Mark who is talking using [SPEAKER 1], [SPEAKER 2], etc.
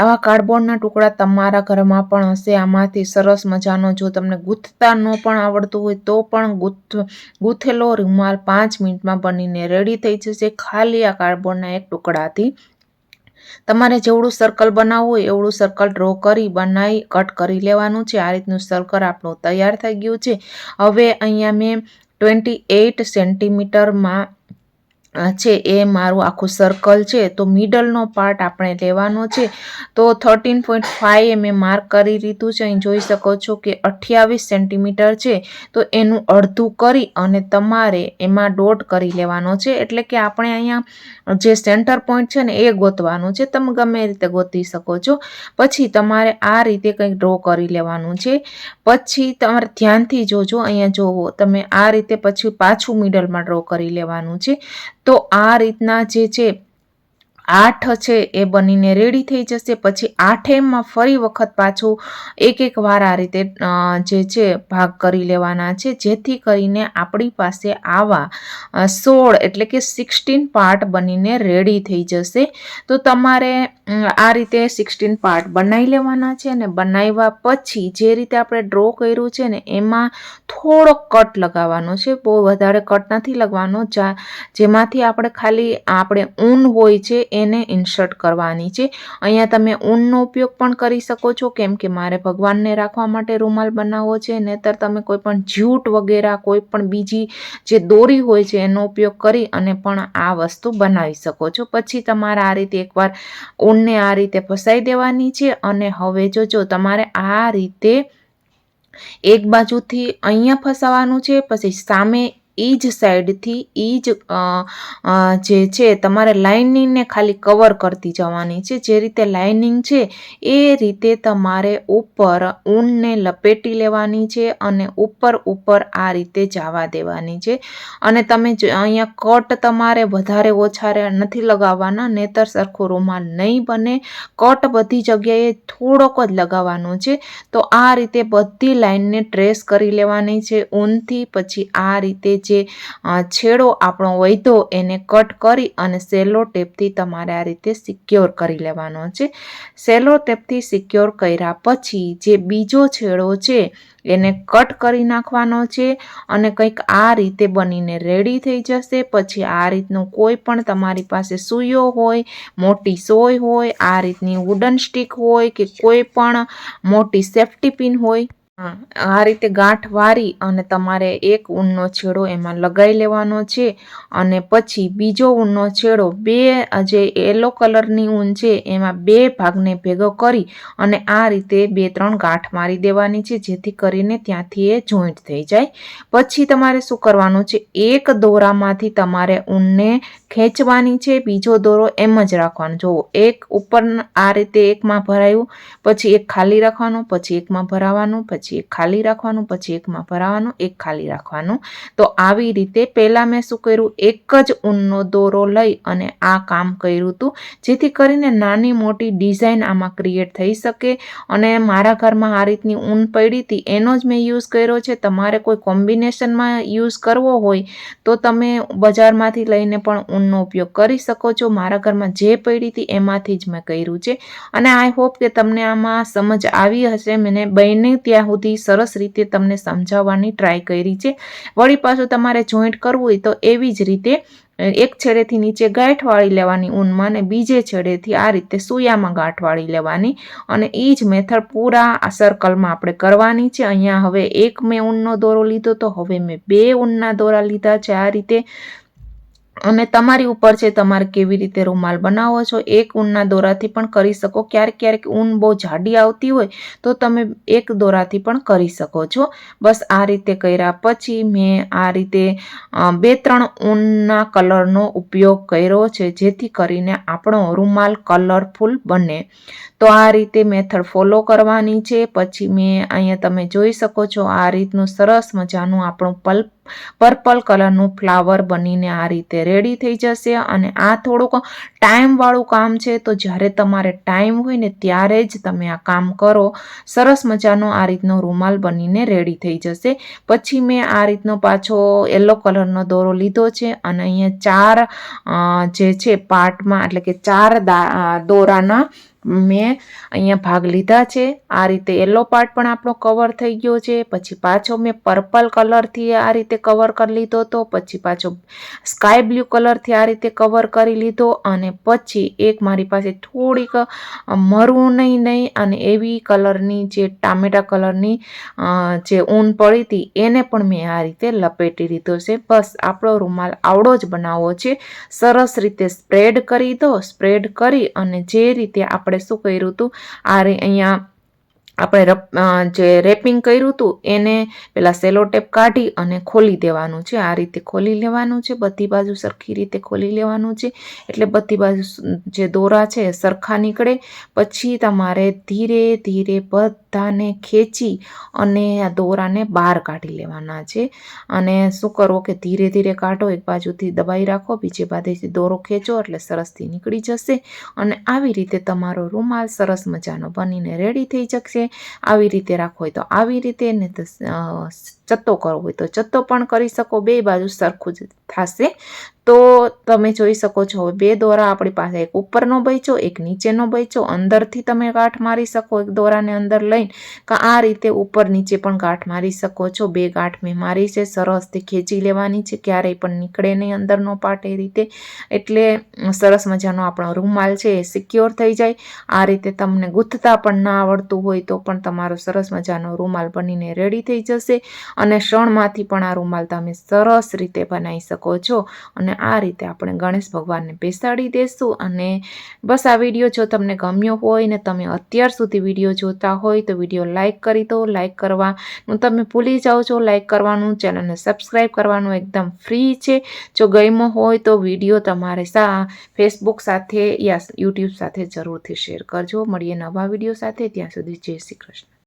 [SPEAKER 1] આવા કાર્ડબોર્ડના ટુકડા તમારા ઘરમાં પણ હશે. આમાંથી સરસ મજાનો જો તમને ગૂંથતા ન પણ આવડતું હોય તો પણ ગૂંથ, ગૂંથેલો રૂમાલ પાંચ મિનિટમાં બનીને રેડી થઈ જશે. ખાલી આ કાર્ડબોર્ડના એક ટુકડાથી. તમારે જેવડું સર્કલ બનાવવું હોય એવડું સર્કલ ડ્રો કરી બનાવી કટ કરી લેવાનું છે. આ રીતનું સર્કલ આપણું તૈયાર થઈ ગયું છે. હવે અહીંયા મેં ટ્વેન્ટી એઇટ સેન્ટીમીટરમાં છે, એ મારું આખું સર્કલ છે, તો મિડલનો પાર્ટ આપણે લેવાનો છે. તો થર્ટીન પોઈન્ટ ફાઈવ મેં માર્ક કરી લીધું છે. અહીં જોઈ શકો છો કે અઠ્યાવીસ સેન્ટીમીટર છે. તો એનું અડધું કરી અને તમારે એમાં ડોટ કરી લેવાનો છે. એટલે કે આપણે અહીંયા જે સેન્ટર પોઈન્ટ છે ને, એ ગોતવાનું છે. તમે ગમે રીતે ગોતી શકો છો. પછી તમારે આ રીતે કંઈક ડ્રો કરી લેવાનું છે. પછી તમારે ધ્યાનથી જોજો, અહીંયા જોવો. તમે આ રીતે પછી પાછું મિડલમાં ડ્રો કરી લેવાનું છે. તો આ રીતના જે છે, આઠ છે એ બનીને રેડી થઈ જશે. પછી આઠેમાં ફરી વખત પાછું એક એક વાર આ રીતે જે છે ભાગ કરી લેવાના છે. જેથી કરીને આપણી પાસે આવા સોળ એટલે કે સિક્સટીન પાર્ટ બનીને રેડી થઈ જશે. તો તમારે આ રીતે સિક્સટીન પાર્ટ બનાવી લેવાના છે અને બનાવ્યા પછી જે રીતે આપણે ડ્રો કર્યું છે ને, એમાં થોડો કટ લગાવવાનો છે. બહુ વધારે કટ નથી લગાવવાનો જા, જેમાંથી આપણે ખાલી આપણે ઊન હોય છે એને ઇન્સર્ટ કરવાની છે. અહીંયા તમે ઊનનો ઉપયોગ પણ કરી શકો છો, કેમ કે મારે ભગવાનને રાખવા માટે રૂમાલ બનાવવો છે, નહીતર તમે કોઈ પણ જ્યુટ વગેરે, કોઈ પણ બીજી જે દોરી હોય છે, એનો ઉપયોગ કરી અને પણ આ વસ્તુ બનાવી શકો છો. પછી તમારે આ રીતે એકવાર ઊનને આ રીતે ફસાઈ દેવાની છે અને હવે જોજો તમારે આ રીતે એક બાજુથી અહીંયા ફસાવાનું છે, પછી સામે એ જ સાઈડથી એ જ જે છે તમારે લાઇનિંગને ખાલી કવર કરતી જવાની છે. જે રીતે લાઇનિંગ છે એ રીતે તમારે ઉપર ઊનને લપેટી લેવાની છે અને ઉપર ઉપર આ રીતે જવા દેવાની છે. અને તમે અહીંયા કટ તમારે વધારે ઓછા નથી લગાવવાના નેતર સરખો રૂમાલ નહીં બને. કટ બધી જગ્યાએ થોડોક જ લગાવવાનો છે. તો આ રીતે બધી લાઈનને ટ્રેસ કરી લેવાની છે ઊનથી, પછી આ રીતે જે છેડો આપણો વૈધો એને કટ કરી અને સેલો ટેપથી તમારે આ રીતે સિક્યોર કરી લેવાનો છે. સેલો ટેપથી સિક્યોર કર્યા પછી જે બીજો છેડો છે એને કટ કરી નાખવાનો છે અને કંઈક આ રીતે બનીને રેડી થઈ જશે. પછી આ રીતનું કોઈ પણ તમારી પાસે સૂયો હોય, મોટી સોય હોય, આ રીતની વુડન સ્ટીક હોય કે કોઈ પણ મોટી સેફ્ટી પિન હોય આ રીતે ગાંઠ વારી અને તમારે એક ઊનનો છેડો એમાં લગાવી લેવાનો છે અને પછી બીજો ઊનનો છેડો બે જે યલો કલરની ઊન છે એમાં બે ભાગને ભેગો કરી અને આ રીતે બે, ત્રણ ગાંઠ મારી દેવાની છે જેથી કરીને ત્યાંથી એ જોઈન્ટ થઈ જાય. પછી તમારે શું કરવાનું છે? એક દોરામાંથી તમારે ઊનને ખેંચવાની છે, બીજો દોરો એમ જ રાખવાનો. જુઓ એક ઉપર આ રીતે એકમાં ભરાયું, પછી એક ખાલી રાખવાનું, પછી એકમાં ભરાવાનું, પછી એક ખાલી રાખવાનું, પછી એકમાં ભરાવાનું, એક ખાલી રાખવાનું. તો આવી રીતે પહેલાં મેં શું કર્યું? એક જ ઊનનો દોરો લઈ અને આ કામ કર્યું હતું જેથી કરીને નાની મોટી ડિઝાઇન આમાં ક્રિએટ થઈ શકે. અને મારા ઘરમાં આ રીતની ઊન પડી હતી, એનો જ મેં યુઝ કર્યો છે. તમારે કોઈ કોમ્બિનેશનમાં યુઝ કરવો હોય, તો તમે બજારમાંથી લઈને પણ ઊનનો ઉપયોગ કરી શકો છો. મારા ઘરમાં જે પડી હતી, એમાંથી જ મેં કર્યું છે. અને આઈ હોપ કે તમને આમાં સમજ આવી હશે. મને બંને ત્યાં સુધી સરસ રીતે તમને સમજાવવાની ટ્રાય કરી છે. વળી પાછું તમારે જોઈન્ટ કરવું હોય તો એવી જ રીતે એક છેડેથી નીચે ગાંઠ વાળી લેવાની ઊનમાં અને બીજે છેડેથી આ રીતે સૂયામાં ગાંઠ વાળી લેવાની. અને એ જ મેથડ પૂરા આ સર્કલમાં આપણે કરવાની છે. અહીંયા હવે એક મેં ઊનનો દોરો લીધો તો હવે મેં બે ઊનના દોરા લીધા છે. આ રીતે અને તમારી ઉપર છે તમારે કેવી રીતે રૂમાલ બનાવો છો, એક ઊનના દોરાથી પણ કરી શકો. ક્યારેક ક્યારેક ઊન બહુ જાડી આવતી હોય તો તમે એક દોરાથી પણ કરી શકો છો. બસ આ રીતે કર્યા પછી મેં આ રીતે બે ત્રણ ઊનના કલરનો ઉપયોગ કર્યો છે, જેથી કરીને આપણો રૂમાલ કલરફુલ બને. તો આ રીતે મેથડ ફોલો કરવાની છે. પછી મેં અહીંયા તમે જોઈ શકો છો આ રીતનું સરસ મજાનું આપણું પલ્પ પર્પલ કલરનું ફ્લાવર બનીને આ રીતે રેડી થઈ જશે અને આ થોડુંક ટાઈમવાળું કામ છે. તો જ્યારે તમારે ટાઈમ હોય ને ત્યારે જ તમે આ કામ કરો. સરસ મજાનો આ રીતનો રૂમાલ બનીને રેડી થઈ જશે. પછી મેં આ રીતનો પાછો યલો કલરનો દોરો લીધો છે અને અહીંયા ચાર જે છે પાર્ટમાં એટલે કે ચાર દોરાના મેં અહીંયા ભાગ લીધા છે. આ રીતે યલો પાર્ટ પણ આપણો કવર થઈ ગયો છે. પછી પાછો મેં પર્પલ કલરથી આ રીતે કવર કરી લીધો હતો પછી પાછો સ્કાય બ્લુ કલરથી આ રીતે કવર કરી લીધો અને પછી એક મારી પાસે થોડીક મરૂન નહીં નહીં અને એવી કલરની જે ટામેટા કલરની જે ઊન પડી હતી એને પણ મેં આ રીતે લપેટી લીધો છે. બસ આપણો રૂમાલ આવડો જ બનાવવો છે. સરસ રીતે સ્પ્રેડ કરી દો સ્પ્રેડ કરી અને જે રીતે આપણે શું કર્યું હતું? આ અહીંયા આપણે રપ જે રેપિંગ કર્યું હતું એને પેલા સેલો ટેપ કાઢી અને ખોલી દેવાનું છે. આ રીતે ખોલી લેવાનું છે. બધી બાજુ સરખી રીતે ખોલી લેવાનું છે. એટલે બધી બાજુ જે દોરા છે સરખા નીકળે. પછી તમારે ધીરે ધીરે બધાને ખેંચી અને આ દોરાને બહાર કાઢી લેવાના છે. અને શું કરવો કે ધીરે ધીરે કાઢો. એક બાજુથી દબાઈ રાખો, બીજી બાજુથી દોરો ખેંચો એટલે સરસથી નીકળી જશે. અને આવી રીતે તમારો રૂમાલ સરસ મજાનો બનીને રેડી થઈ જશે. આવી રીતે રાખવો હોય તો આવી રીતે ને ચત્તો કરવો હોય તો ચત્તો પણ કરી શકો, બે બાજુ સરખું જ થશે. તો તમે જોઈ શકો છો, હવે બે દોરા આપણી પાસે, એક ઉપરનો બચ્યો એક નીચેનો બચ્યો અંદરથી તમે ગાંઠ મારી શકો એક દોરાને અંદર લઈને, કે આ રીતે ઉપર નીચે પણ ગાંઠ મારી શકો છો. બે ગાંઠ મેં મારી છે સરસથી ખેંચી લેવાની છે, ક્યારેય પણ નીકળે નહીં અંદરનો પાર્ટ એ રીતે. એટલે સરસ મજાનો આપણો રૂમાલ છે એ સિક્યોર થઈ જાય. આ રીતે તમને ગૂંથતા પણ ના આવડતું હોય તો પણ તમારો સરસ મજાનો રૂમાલ બનીને રેડી થઈ જશે. અને શણમાંથી પણ આ રૂમાલ તમે સરસ રીતે બનાવી શકો છો. અને આ રીતે આપણે ગણેશ ભગવાનને બેસાડી દેશું અને બસ આ વીડિયો જો તમને ગમ્યો હોય ને તમે અત્યાર સુધી વીડિયો જોતા હોય તો વીડિયો લાઇક કરી દો. લાઇક કરવાનું તમે ભૂલી જાઓ છો. લાઇક કરવાનું, ચેનલને સબસ્ક્રાઈબ કરવાનું એકદમ ફ્રી છે. જો ગમ્યો હોય તો વીડિયો તમારે સા ફેસબુક સાથે યા યુટ્યુબ સાથે જરૂરથી શેર કરજો. મળીએ નવા વીડિયો સાથે. ત્યાં સુધી જય શ્રી કૃષ્ણ.